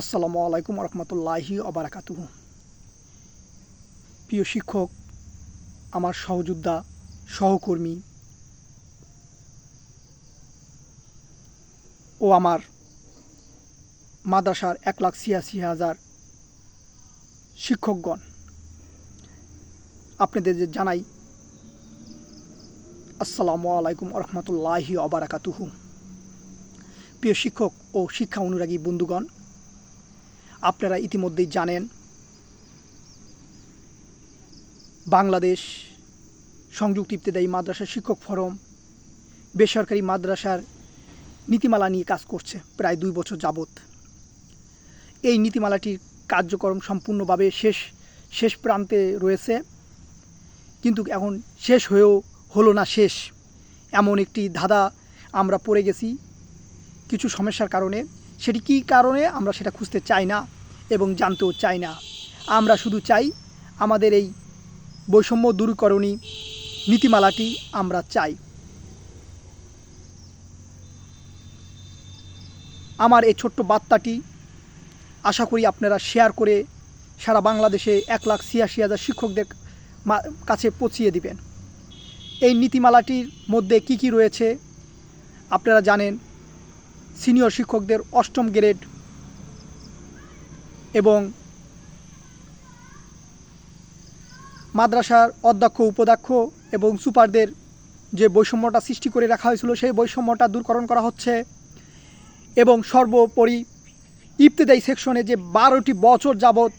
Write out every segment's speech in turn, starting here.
আসসালামু আলাইকুম রহমতুল্লাহি অবরাকাতুহ প্রিয় শিক্ষক, আমার সহযোদ্ধা, সহকর্মী ও আমার মাদ্রাসার এক লাখ ছিয়াশি হাজার শিক্ষকগণ, আপনাদের যে জানাই, আসসালামু আলাইকুম রহমতুল্লাহি অবরাকাতুহু প্রিয় শিক্ষক ও শিক্ষা অনুরাগী বন্ধুগণ আপনারা ইতিমধ্যেই জানেন, বাংলাদেশ সংযুক্ত ইবতেদায়ী মাদ্রাসা শিক্ষক ফোরাম বেসরকারি মাদ্রাসার নীতিমালা নিয়ে কাজ করছে প্রায় দুই বছর যাবৎ। এই নীতিমালাটির কার্যক্রম সম্পূর্ণভাবে শেষ শেষ প্রান্তে রয়েছে, কিন্তু এখন শেষ হয়েও হলো না শেষ। এমন একটি ধাঁধা আমরা পড়ে গেছি, কিছু সমস্যার কারণে। সেটি কী কারণে? আমরা সেটা খুঁজতে চাই না। এবং জানতেও চাই না। আমরা শুধু চাই আমাদের এই বৈষম্য দূরকরণী নীতিমালাটি আমরা চাই। আমার এই ছোট্ট বার্তাটি আশা করি আপনারা শেয়ার করে সারা বাংলাদেশে এক লাখ ছিয়াশি হাজার শিক্ষকদের কাছে পৌঁছিয়ে দিবেন। এই নীতিমালাটির মধ্যে কি কি রয়েছে আপনারা জানেন। সিনিয়র শিক্ষকদের অষ্টম গ্রেড মাদ্রাসার অধ্যক্ষ, উপাধ্যক্ষ এবং সুপারদের যে বৈষম্যটা সৃষ্টি করে রাখা হয়েছিল, সেই বৈষম্যটা দূরকরণ করা হচ্ছে এবং সর্বোপরি ইবতেদায়ী সেকশনে যে বারোটি বছর যাবৎ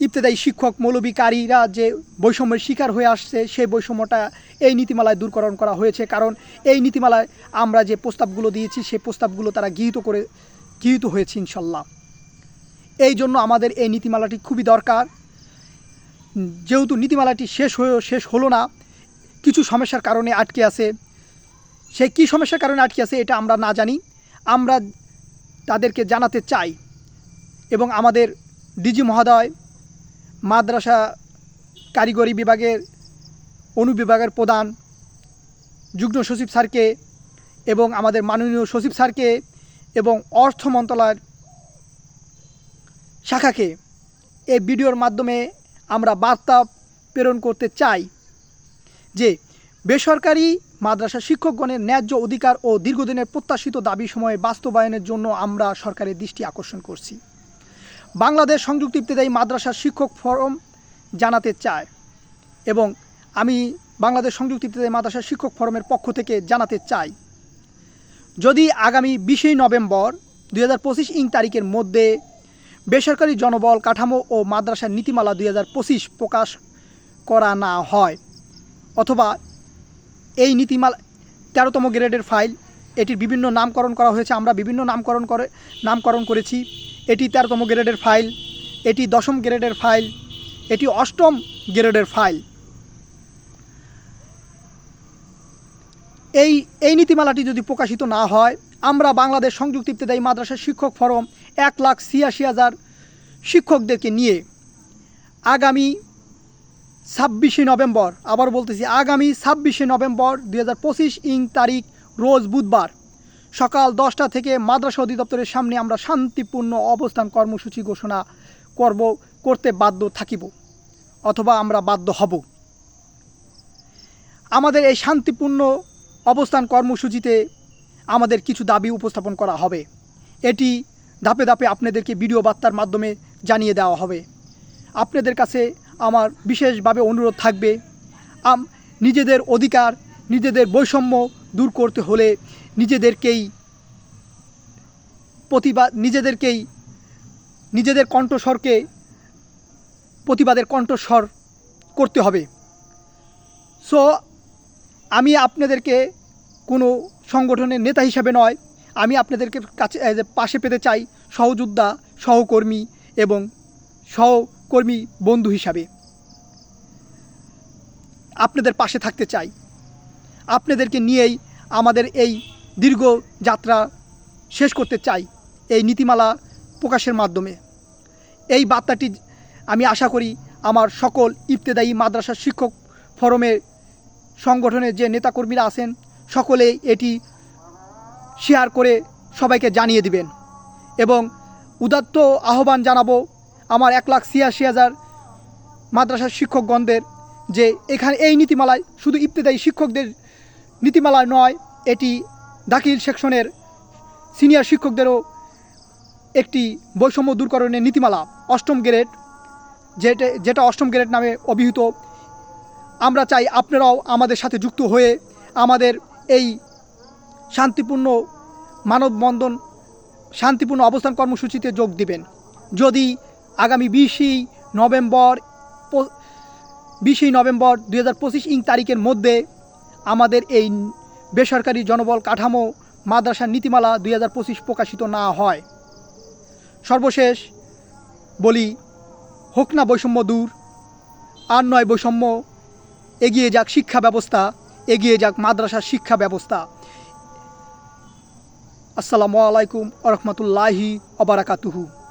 ইবতেদায়ী শিক্ষক, মৌলবিকারীরা যে বৈষম্যের শিকার হয়ে আসছে, সেই বৈষম্যটা এই নীতিমালায় দূরকরণ করা হয়েছে। কারণ এই নীতিমালায় আমরা যে প্রস্তাবগুলো দিয়েছি, সেই প্রস্তাবগুলো তারা গৃহীত করে, গৃহীত হয়েছে ইনশাল্লাহ। এই জন্য আমাদের এই নীতিমালাটি খুবই দরকার। যেহেতু নীতিমালাটি শেষ হয়েও শেষ হলো না, কিছু সমস্যার কারণে আটকে আছে। সে কী সমস্যার কারণে আটকে আছে এটা আমরা না জানি। আমরা তাদেরকে জানাতে চাই এবং আমাদের ডিজি মহোদয় মাদ্রাসা কারিগরি বিভাগের অনুবিভাগের প্রধান, যুগ্ম সচিব স্যারকে এবং আমাদের মাননীয় সচিব স্যারকে এবং অর্থ মন্ত্রণালয়ের শাখাকে এই ভিডিওর মাধ্যমে আমরা বার্তা প্রেরণ করতে চাই যে বেসরকারি মাদ্রাসা শিক্ষকগণের ন্যায্য অধিকার ও দীর্ঘদিনের প্রত্যাশিত দাবি সময়ে বাস্তবায়নের জন্য আমরা সরকারের দৃষ্টি আকর্ষণ করছি। বাংলাদেশ সংযুক্ত ইবতেদায়ী মাদ্রাসা শিক্ষক ফোরাম জানাতে চায় এবং আমি বাংলাদেশ সংযুক্ত ইবতেদায়ী মাদ্রাসা শিক্ষক ফোরামের পক্ষ থেকে জানাতে চাই। যদি আগামী বিশে নভেম্বর দুই হাজার পঁচিশ ইং তারিখের মধ্যে বেসরকারি জনবল কাঠামো ও মাদ্রাসার নীতিমালা দুই হাজার পঁচিশ প্রকাশ করা না হয়, অথবা এই নীতিমালা তেরোতম গ্রেডের ফাইল, এটির বিভিন্ন নামকরণ করা হয়েছে, আমরা বিভিন্ন নামকরণ করে, নামকরণ করেছি। এটি তেরোতম গ্রেডের ফাইল, এটি দশম গ্রেডের ফাইল, এটি অষ্টম গ্রেডের ফাইল। এই এই নীতিমালাটি যদি প্রকাশিত না হয় আমরা বাংলাদেশ সংযুক্ত ইবতেদায়ী মাদ্রাসার শিক্ষক ফরম এক লাখ ছিয়াশি হাজার শিক্ষকদেরকে নিয়ে আগামী ছাব্বিশে নভেম্বর, আবার বলতেছি আগামী ছাব্বিশে নভেম্বর দুই হাজার পঁচিশ ইং তারিখ রোজ বুধবার সকাল দশটা থেকে মাদ্রাসা অধিদপ্তরের সামনে আমরা শান্তিপূর্ণ অবস্থান কর্মসূচি ঘোষণা করব, করতে বাধ্য থাকিব অথবা আমরা বাধ্য হব। আমাদের এই শান্তিপূর্ণ অবস্থান কর্মসূচিতে আমাদের কিছু দাবি উপস্থাপন করা হবে। এটি ধাপে ধাপে আপনাদেরকে ভিডিও বার্তার মাধ্যমে জানিয়ে দেওয়া হবে। আপনাদের কাছে আমার বিশেষভাবে অনুরোধ থাকবে, আম, নিজেদের অধিকার, নিজেদের বৈষম্য দূর করতে হলে নিজেদেরকেই প্রতিবাদ, নিজেদেরকেই, নিজেদের কণ্ঠস্বরকে প্রতিবাদের কণ্ঠস্বর করতে হবে। সো আমি আপনাদেরকে কোনো সংগঠনের নেতা হিসাবে নয়। আমি আপনাদেরকে কাছে পাশে পেতে চাই সহযোদ্ধা, সহকর্মী এবং সহকর্মী বন্ধু হিসাবে। আপনাদের পাশে থাকতে চাই। আপনাদেরকে নিয়েই আমাদের এই দীর্ঘ যাত্রা শেষ করতে চাই এই নীতিমালা প্রকাশের মাধ্যমে। এই বার্তাটি আমি আশা করি আমার সকল ইফতেদায়ী মাদ্রাসা শিক্ষক ফোরামের সংগঠনের যে নেতাকর্মীরা আছেন সকলেই এটি শেয়ার করে সবাইকে জানিয়ে দিবেন। এবং উদাত্ত আহ্বান জানাব আমার এক লাখ ছিয়াশি হাজার মাদ্রাসার শিক্ষকগণদের যে এখানে এই নীতিমালায় শুধু ইবতেদায়ী শিক্ষকদের নীতিমালায় নয়, এটি দাখিল সেকশনের সিনিয়র শিক্ষকদেরও একটি বৈষম্য দূরকরণের নীতিমালা, অষ্টম গ্রেড, যেটা যেটা অষ্টম গ্রেড নামে অভিহিত। আমরা চাই আপনারাও আমাদের সাথে যুক্ত হয়ে আমাদের এই শান্তিপূর্ণ মানববন্ধন, শান্তিপূর্ণ অবস্থান কর্মসূচিতে যোগ দিবেন। যদি আগামী বিশই নভেম্বর বিশই নভেম্বর দুই হাজার পঁচিশ ইং তারিখের মধ্যে আমাদের এই বেসরকারি জনবল কাঠামো মাদ্রাসার নীতিমালা দুই হাজার পঁচিশ প্রকাশিত না হয়। সর্বশেষ বলি, হোক না বৈষম্য দূর, আর নয় বৈষম্য, এগিয়ে যাক শিক্ষা ব্যবস্থা। এগিয়ে যাক মাদ্রাসার শিক্ষা ব্যবস্থা। আসসালামু আলাইকুম আরহামতুল্লাহি রহমতুল্লাহি অবরাকাতুহু